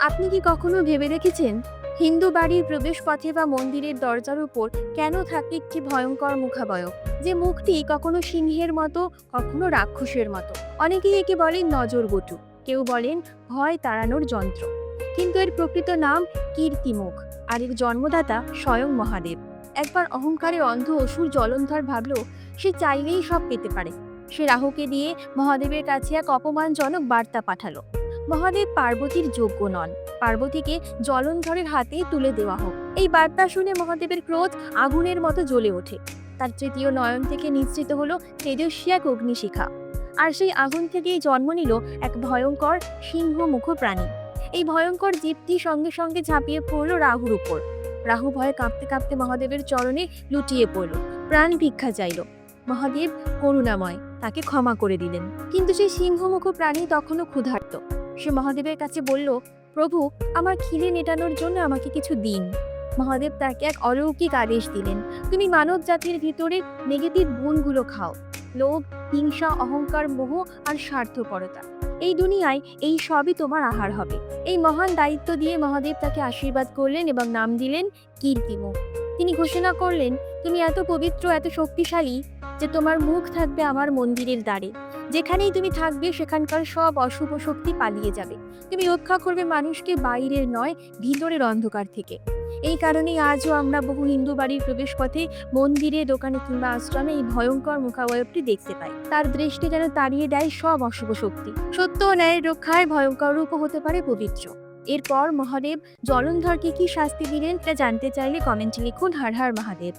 আপনি কি কখনো ভেবে দেখেছেন, হিন্দু বাড়ির প্রবেশ পথে বা মন্দিরের দরজার উপর কেন থাকে একটি ভয়ঙ্কর মুখাবয়ব, যে মুখটি কখনো সিংহের মতো, কখনো রাক্ষসের মতো? অনেকেই একে বলেন নজরবটু কেউ বলেন ভয় তাড়ানোর যন্ত্র। কিন্তু এর প্রকৃত নাম কীর্তিমুখ, আর এর জন্মদাতা স্বয়ং মহাদেব। একবার অহংকারে অন্ধ অসুর জলন্ধর ভাবল, সে চাইলেই সব পেতে পারে। সে রাহুকে দিয়ে মহাদেবের কাছে এক অপমানজনক বার্তা পাঠালো। মহাদেব পার্বতীর যোগ্য নন। পার্বতীকে জলন্ধরের হাতে তুলে দেওয়া হোক। এই বার্তা শুনে মহাদেবের ক্রোধ আগুনের মতো জ্বলে ওঠে। তার তৃতীয় নয়ন থেকে নিশ্চিত হলো তেজস্বী এক অগ্নিশিখা। আর সেই আগুন থেকেই জন্ম নিল এক ভয়ঙ্কর সিংহমুখ প্রাণী এই ভয়ঙ্কর জীবটি সঙ্গে সঙ্গে ঝাঁপিয়ে পড়ল রাহুর উপর। রাহু ভয়ে কাঁপতে কাঁপতে মহাদেবের চরণে লুটিয়ে পড়ল। প্রাণ ভিক্ষা চাইল। মহাদেব করুণাময়, তাকে ক্ষমা করে দিলেন। কিন্তু সেই সিংহমুখ প্রাণী তখনও ক্ষুধার্ত। সে মহাদেবের কাছে বলল, প্রভু, আমার খিদে মেটানোর জন্য আমাকে কিছু দিন। মহাদেব তাকে এক অলৌকিক আদেশ দিলেন, তুমি মানব জাতির ভিতরে নেগেটিভ গুণগুলো খাও। লোভ, হিংসা, অহংকার, মোহ আর স্বার্থপরতা। এই দুনিয়ায় এই সবই তোমার আহার হবে। এই মহান দায়িত্ব দিয়ে মহাদেব তাকে আশীর্বাদ করলেন এবং নাম দিলেন কীর্তিমুখ। তিনি ঘোষণা করলেন, তুমি এত পবিত্র, এত শক্তিশালী যে তোমার মুখ থাকবে আমার মন্দিরের দ্বারে। যেখানেই তুমি থাকবে, সেখানকার সব অশুভ শক্তি পালিয়ে যাবে। তুমি রক্ষা করবে মানুষকে বাইরের নয়, ভিতরের অন্ধকার থেকে। এই কারণেই আজও আমরা বহু হিন্দু বাড়ির প্রবেশ পথে মন্দিরে, দোকানে কিংবা আশ্রমে এই ভয়ঙ্কর মুখাবয়বটি দেখতে পাই। তার দৃষ্টি যেন তাড়িয়ে দেয় সব অশুভ শক্তি। সত্য ন্যায়ের রক্ষায় ভয়ঙ্কর রূপও হতে পারে পবিত্র। এরপর মহাদেব জলন্ধরকে কি শাস্তি দিলেন তা জানতে চাইলে কমেন্টে লিখুন, হার হার মহাদেব।